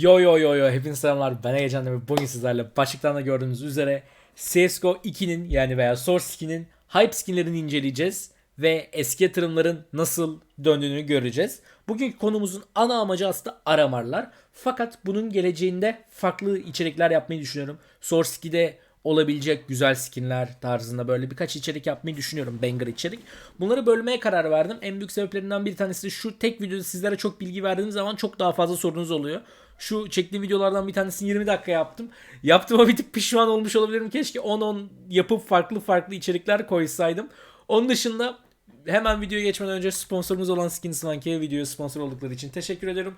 Yo yo yo yo hepinize selamlar ben Egecan ve bugün sizlerle başlıktan da gördüğünüz üzere CSGO 2'nin yani veya Source 2'nin hype skinlerini inceleyeceğiz ve eski yatırımların nasıl döndüğünü göreceğiz. Bugünkü konumuzun ana amacı aslında aramarlar. Fakat bunun geleceğinde farklı içerikler yapmayı düşünüyorum. Source 2'de olabilecek güzel skinler tarzında böyle birkaç içerik yapmayı düşünüyorum. Banger içerik. Bunları bölmeye karar verdim. En büyük sebeplerinden bir tanesi de şu tek videoda sizlere çok bilgi verdiğim zaman çok daha fazla sorunuz oluyor. Şu çektiğim videolardan bir tanesini 20 dakika yaptım. Yaptığıma bir tık pişman olmuş olabilirim. Keşke 10-10 yapıp farklı farklı içerikler koysaydım. Onun dışında hemen videoya geçmeden önce sponsorumuz olan Skins Monkey'e videoya sponsor oldukları için teşekkür ederim.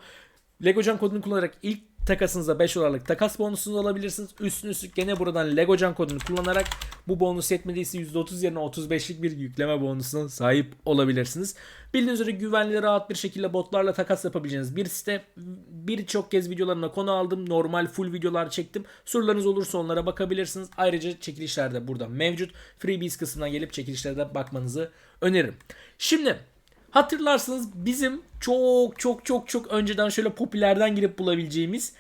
Legocan kodunu kullanarak ilk takasınızda 5 dolarlık takas bonusunu alabilirsiniz. Üstüne üstlük gene buradan Legocan kodunu kullanarak bu bonus yetmediyse %30 yerine 35'lik bir yükleme bonusuna sahip olabilirsiniz. Bildiğiniz üzere güvenli rahat bir şekilde botlarla takas yapabileceğiniz bir site. Birçok kez videolarına konu aldım. Normal full videolar çektim. Sorularınız olursa onlara bakabilirsiniz. Ayrıca çekilişler de burada mevcut. Freebies kısmından gelip çekilişlere de bakmanızı öneririm. Şimdi Hatırlarsınız bizim çok çok çok çok önceden şöyle popülerden girip bulabileceğimiz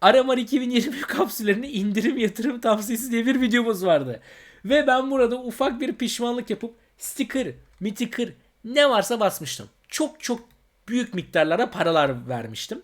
Aramar 2020 kapsüllerini indirim yatırım tavsiyesi diye bir videomuz vardı. Ve ben burada ufak bir pişmanlık yapıp sticker, mitikır ne varsa basmıştım. Çok çok büyük miktarlara paralar vermiştim.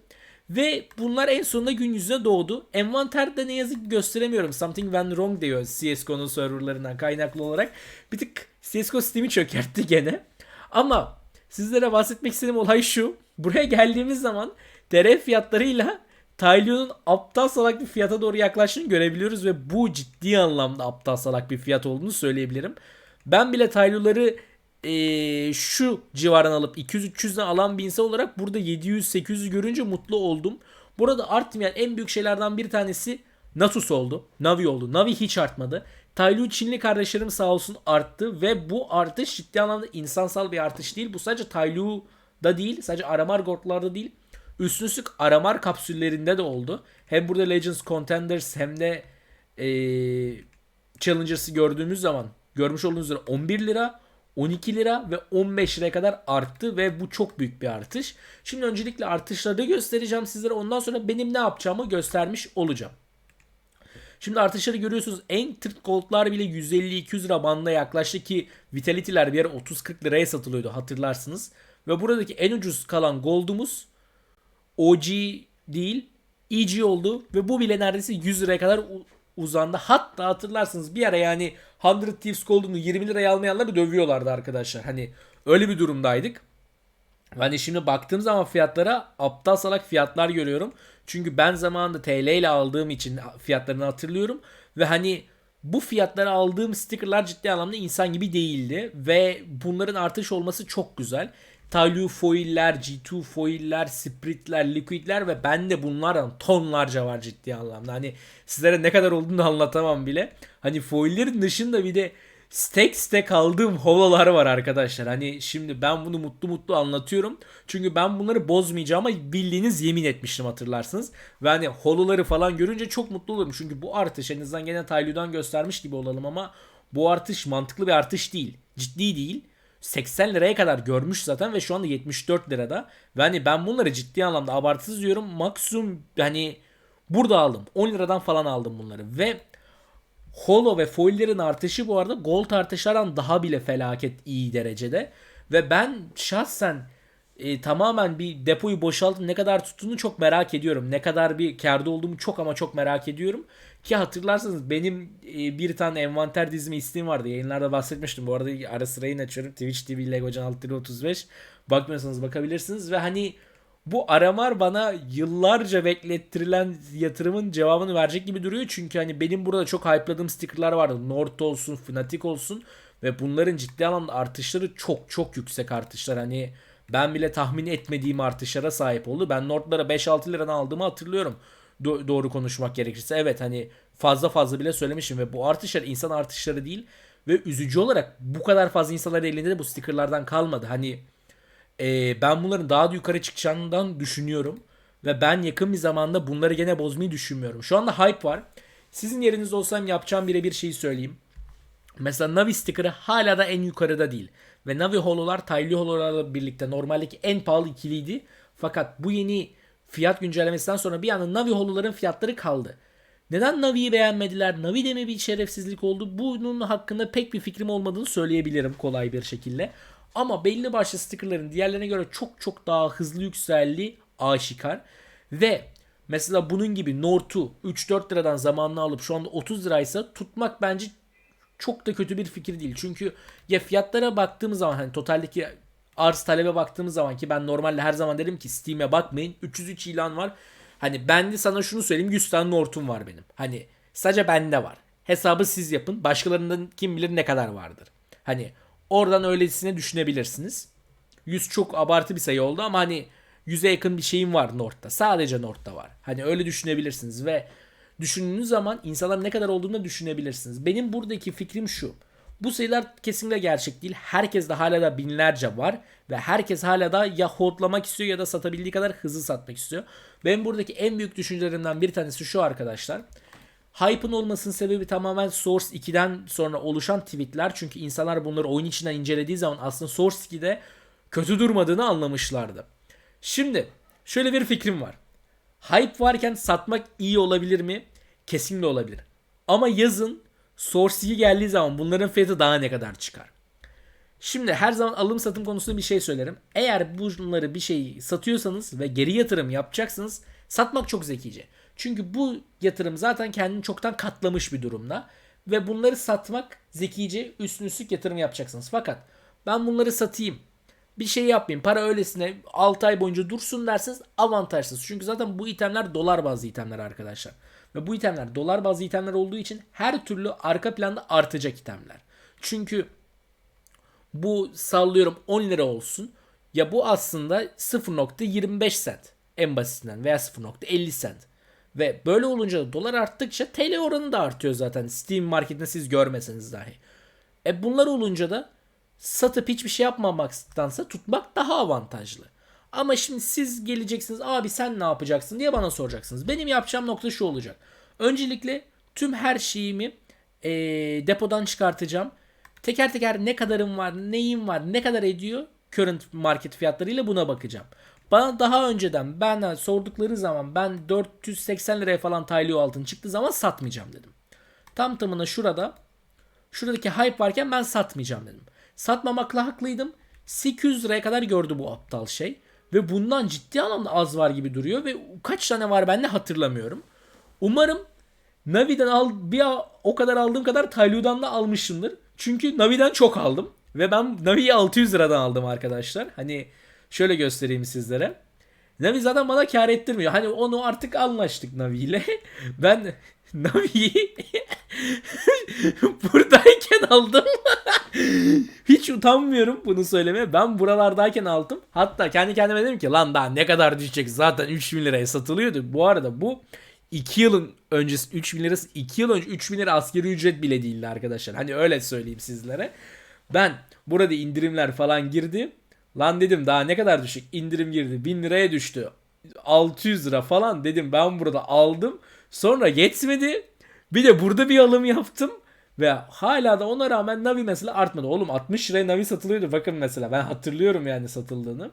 Ve bunlar en sonunda gün yüzüne doğdu. Envanterde ne yazık ki gösteremiyorum. Something went wrong diyor CSGO'nun serverlarından kaynaklı olarak. Bir tık CSGO Steam'i çökertti gene. Ama sizlere bahsetmek istediğim olay şu. Buraya geldiğimiz zaman TR fiyatlarıyla Taylio'nun aptal salak bir fiyata doğru yaklaştığını görebiliyoruz ve bu ciddi anlamda aptal salak bir fiyat olduğunu söyleyebilirim. Ben bile Taylio'ları ee, şu civardan alıp 200-300'den alan bir insan olarak burada 700-800 görünce mutlu oldum. Burada artmayan en büyük şeylerden bir tanesi Nasus oldu. Navi oldu. Navi hiç artmadı. Taylu Çinli kardeşlerim sağ olsun arttı ve bu artış ciddi anlamda insansal bir artış değil. Bu sadece Taylu'da değil, sadece Aramar Gord'larda değil. Üstün üstlük Aramar kapsüllerinde de oldu. Hem burada Legends Contenders hem de ee, Challengers'ı gördüğümüz zaman görmüş olduğunuz üzere 11 lira 12 lira ve 15 liraya kadar arttı ve bu çok büyük bir artış. Şimdi öncelikle artışları göstereceğim sizlere. Ondan sonra benim ne yapacağımı göstermiş olacağım. Şimdi artışları görüyorsunuz. En tırt goldlar bile 150-200 lira bandına yaklaştı ki Vitality'ler bir ara 30-40 liraya satılıyordu hatırlarsınız. Ve buradaki en ucuz kalan gold'umuz OG değil EG oldu ve bu bile neredeyse 100 liraya kadar uzandı. Hatta hatırlarsınız bir ara yani 100 Thieves Gold'unu 20 liraya almayanları dövüyorlardı arkadaşlar. Hani öyle bir durumdaydık. Hani şimdi baktığım zaman fiyatlara aptal salak fiyatlar görüyorum. Çünkü ben zamanında TL ile aldığım için fiyatlarını hatırlıyorum. Ve hani bu fiyatlara aldığım stickerlar ciddi anlamda insan gibi değildi. Ve bunların artış olması çok güzel. Talu foiller, G2 foiller, Spritler, Liquidler ve bende bunlardan tonlarca var ciddi anlamda. Hani sizlere ne kadar olduğunu anlatamam bile. Hani foillerin dışında bir de stack stack aldığım hololar var arkadaşlar. Hani şimdi ben bunu mutlu mutlu anlatıyorum. Çünkü ben bunları bozmayacağıma bildiğiniz yemin etmiştim hatırlarsınız. Ve hani holoları falan görünce çok mutlu olurum. Çünkü bu artış en azından gene Taylu'dan göstermiş gibi olalım ama bu artış mantıklı bir artış değil. Ciddi değil. 80 liraya kadar görmüş zaten ve şu anda 74 lirada. Ve hani ben bunları ciddi anlamda abartısız diyorum. Maksimum hani burada aldım. 10 liradan falan aldım bunları. Ve Holo ve foillerin artışı bu arada gold artışlardan daha bile felaket iyi derecede. Ve ben şahsen e, tamamen bir depoyu boşaltıp ne kadar tuttuğunu çok merak ediyorum. Ne kadar bir karda olduğumu çok ama çok merak ediyorum. Ki hatırlarsanız benim e, bir tane envanter dizimi isteğim vardı. Yayınlarda bahsetmiştim. Bu arada ara sıra yayın açıyorum. Twitch TV Legocan 635. Bakmıyorsanız bakabilirsiniz. Ve hani bu aramar bana yıllarca beklettirilen yatırımın cevabını verecek gibi duruyor. Çünkü hani benim burada çok hype'ladığım stickerlar vardı. North olsun, Fnatic olsun. Ve bunların ciddi anlamda artışları çok çok yüksek artışlar. Hani ben bile tahmin etmediğim artışlara sahip oldu. Ben Nord'lara 5-6 liradan aldığımı hatırlıyorum. Do- doğru konuşmak gerekirse. Evet hani fazla fazla bile söylemişim ve bu artışlar insan artışları değil. Ve üzücü olarak bu kadar fazla insanların elinde de bu stickerlardan kalmadı. Hani e, ben bunların daha da yukarı çıkacağından düşünüyorum. Ve ben yakın bir zamanda bunları gene bozmayı düşünmüyorum. Şu anda hype var. Sizin yerinizde olsam yapacağım birebir şeyi söyleyeyim. Mesela Navi sticker'ı hala da en yukarıda değil. Ve Navi hololar Taylı hololarla birlikte normaldeki en pahalı ikiliydi. Fakat bu yeni fiyat güncellemesinden sonra bir anda Navi holuların fiyatları kaldı. Neden Navi'yi beğenmediler? Navi de mi bir şerefsizlik oldu? Bunun hakkında pek bir fikrim olmadığını söyleyebilirim kolay bir şekilde. Ama belli başlı stickerların diğerlerine göre çok çok daha hızlı yükseldiği aşikar. Ve mesela bunun gibi North'u 3-4 liradan zamanını alıp şu anda 30 liraysa tutmak bence çok da kötü bir fikir değil. Çünkü ya fiyatlara baktığımız zaman hani totaldeki arz talebe baktığımız zaman ki ben normalde her zaman derim ki Steam'e bakmayın. 303 ilan var. Hani ben de sana şunu söyleyeyim 100 tane North'um var benim. Hani sadece bende var. Hesabı siz yapın. Başkalarından kim bilir ne kadar vardır. Hani oradan öylesine düşünebilirsiniz. 100 çok abartı bir sayı oldu ama hani 100'e yakın bir şeyim var North'ta. Sadece North'ta var. Hani öyle düşünebilirsiniz ve düşündüğünüz zaman insanlar ne kadar olduğunu da düşünebilirsiniz. Benim buradaki fikrim şu. Bu sayılar kesinlikle gerçek değil. Herkes de hala da binlerce var ve herkes hala da ya hodlamak istiyor ya da satabildiği kadar hızlı satmak istiyor. Ben buradaki en büyük düşüncelerimden bir tanesi şu arkadaşlar. Hype'ın olmasının sebebi tamamen Source 2'den sonra oluşan tweetler. Çünkü insanlar bunları oyun içinden incelediği zaman aslında Source 2'de kötü durmadığını anlamışlardı. Şimdi şöyle bir fikrim var. Hype varken satmak iyi olabilir mi? Kesinlikle olabilir. Ama yazın Source 2 geldiği zaman bunların fiyatı daha ne kadar çıkar? Şimdi her zaman alım satım konusunda bir şey söylerim. Eğer bunları bir şey satıyorsanız ve geri yatırım yapacaksınız satmak çok zekice. Çünkü bu yatırım zaten kendini çoktan katlamış bir durumda. Ve bunları satmak zekice üstün üstlük yatırım yapacaksınız. Fakat ben bunları satayım bir şey yapmayayım para öylesine 6 ay boyunca dursun derseniz avantajsız. Çünkü zaten bu itemler dolar bazlı itemler arkadaşlar. Ve bu itemler dolar bazlı itemler olduğu için her türlü arka planda artacak itemler. Çünkü bu sallıyorum 10 lira olsun. Ya bu aslında 0.25 cent en basitinden veya 0.50 cent. Ve böyle olunca da dolar arttıkça TL oranı da artıyor zaten. Steam marketinde siz görmeseniz dahi. E bunlar olunca da satıp hiçbir şey yapmamaktansa tutmak daha avantajlı. Ama şimdi siz geleceksiniz abi sen ne yapacaksın diye bana soracaksınız. Benim yapacağım nokta şu olacak. Öncelikle tüm her şeyimi e, depodan çıkartacağım. Teker teker ne kadarım var, neyim var, ne kadar ediyor current market fiyatlarıyla buna bakacağım. Bana daha önceden benden sordukları zaman ben 480 liraya falan Taylio altın çıktığı zaman satmayacağım dedim. Tam tamına şurada şuradaki hype varken ben satmayacağım dedim. Satmamakla haklıydım. 800 liraya kadar gördü bu aptal şey. Ve bundan ciddi anlamda az var gibi duruyor. Ve kaç tane var ben de hatırlamıyorum. Umarım Navi'den al, bir o kadar aldığım kadar Talyu'dan da almışımdır. Çünkü Navi'den çok aldım. Ve ben Navi'yi 600 liradan aldım arkadaşlar. Hani şöyle göstereyim sizlere. Navi zaten bana kar ettirmiyor. Hani onu artık anlaştık Navi ile. Ben Navi'yi buradayken aldım. Hiç utanmıyorum bunu söylemeye. Ben buralardayken aldım. Hatta kendi kendime dedim ki lan daha ne kadar düşecek zaten 3000 liraya satılıyordu. Bu arada bu 2 yılın öncesi 3000 lirası 2 yıl önce 3000 lira askeri ücret bile değildi arkadaşlar. Hani öyle söyleyeyim sizlere. Ben burada indirimler falan girdi. Lan dedim daha ne kadar düşük indirim girdi 1000 liraya düştü. 600 lira falan dedim ben burada aldım. Sonra yetmedi. Bir de burada bir alım yaptım. Ve hala da ona rağmen Navi mesela artmadı. Oğlum 60 liraya Navi satılıyordu. Bakın mesela ben hatırlıyorum yani satıldığını.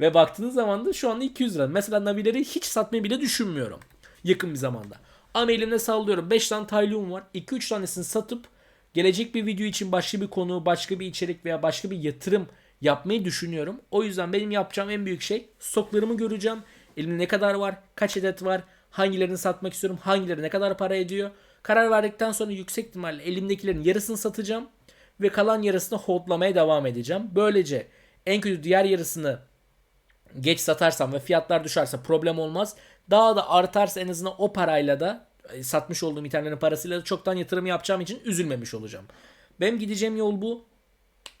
Ve baktığınız zaman da şu anda 200 lira. Mesela Navi'leri hiç satmayı bile düşünmüyorum. Yakın bir zamanda. Ama elimde sallıyorum. 5 tane Taylum var. 2-3 tanesini satıp gelecek bir video için başka bir konu, başka bir içerik veya başka bir yatırım yapmayı düşünüyorum. O yüzden benim yapacağım en büyük şey stoklarımı göreceğim. Elimde ne kadar var, kaç adet var, hangilerini satmak istiyorum, hangileri ne kadar para ediyor. Karar verdikten sonra yüksek ihtimalle elimdekilerin yarısını satacağım ve kalan yarısını holdlamaya devam edeceğim. Böylece en kötü diğer yarısını geç satarsam ve fiyatlar düşerse problem olmaz. Daha da artarsa en azından o parayla da e, satmış olduğum itemlerin parasıyla da çoktan yatırım yapacağım için üzülmemiş olacağım. Benim gideceğim yol bu.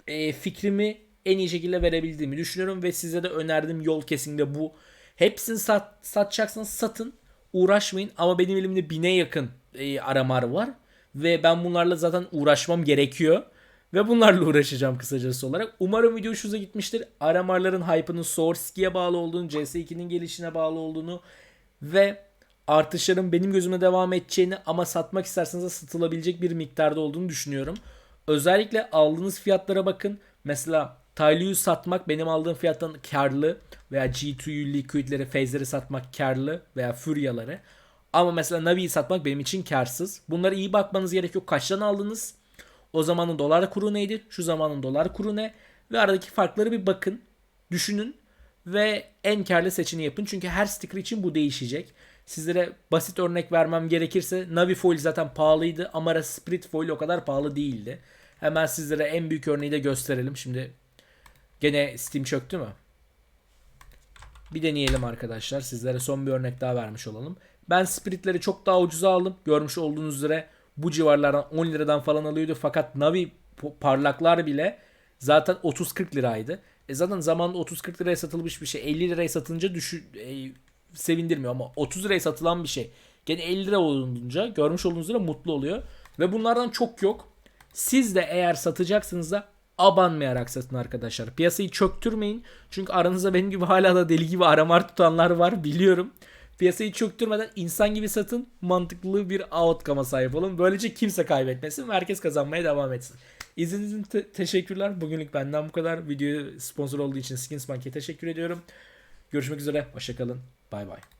E, fikrimi en iyi şekilde verebildiğimi düşünüyorum ve size de önerdiğim yol kesinlikle bu. Hepsini sat, satacaksınız satın uğraşmayın ama benim elimde bine yakın e, aramar var. Ve ben bunlarla zaten uğraşmam gerekiyor. Ve bunlarla uğraşacağım kısacası olarak. Umarım video hoşunuza gitmiştir. Aramarların hype'ının Source 2'ye bağlı olduğunu, CS2'nin gelişine bağlı olduğunu ve artışların benim gözüme devam edeceğini ama satmak isterseniz de satılabilecek bir miktarda olduğunu düşünüyorum. Özellikle aldığınız fiyatlara bakın. Mesela Taylu'yu satmak benim aldığım fiyattan karlı veya G2'yu, Liquid'leri, Phase'leri satmak karlı veya Furya'ları. Ama mesela Navi'yi satmak benim için karsız. Bunlara iyi bakmanız gerekiyor. Kaçtan aldınız? O zamanın dolar kuru neydi? Şu zamanın dolar kuru ne? Ve aradaki farkları bir bakın. Düşünün ve en karlı seçeneği yapın. Çünkü her sticker için bu değişecek. Sizlere basit örnek vermem gerekirse Navi foil zaten pahalıydı. Amara Spirit foil o kadar pahalı değildi. Hemen sizlere en büyük örneği de gösterelim. Şimdi gene Steam çöktü mü? Bir deneyelim arkadaşlar. Sizlere son bir örnek daha vermiş olalım. Ben Spirit'leri çok daha ucuza aldım. Görmüş olduğunuz üzere bu civarlardan 10 liradan falan alıyordu. Fakat Navi parlaklar bile zaten 30-40 liraydı. E zaten zamanında 30-40 liraya satılmış bir şey 50 liraya satınca düşü, e, sevindirmiyor ama 30 liraya satılan bir şey gene 50 lira olunca görmüş olduğunuz üzere mutlu oluyor. Ve bunlardan çok yok. Siz de eğer satacaksınız da abanmayarak satın arkadaşlar. Piyasayı çöktürmeyin. Çünkü aranızda benim gibi hala da deli gibi aramar tutanlar var biliyorum. Piyasayı çöktürmeden insan gibi satın mantıklı bir outcome'a sahip olun. Böylece kimse kaybetmesin ve herkes kazanmaya devam etsin. İzlediğiniz için te- teşekkürler. Bugünlük benden bu kadar. Videoya sponsor olduğu için Skins Bank'e teşekkür ediyorum. Görüşmek üzere. Hoşçakalın. Bay bay.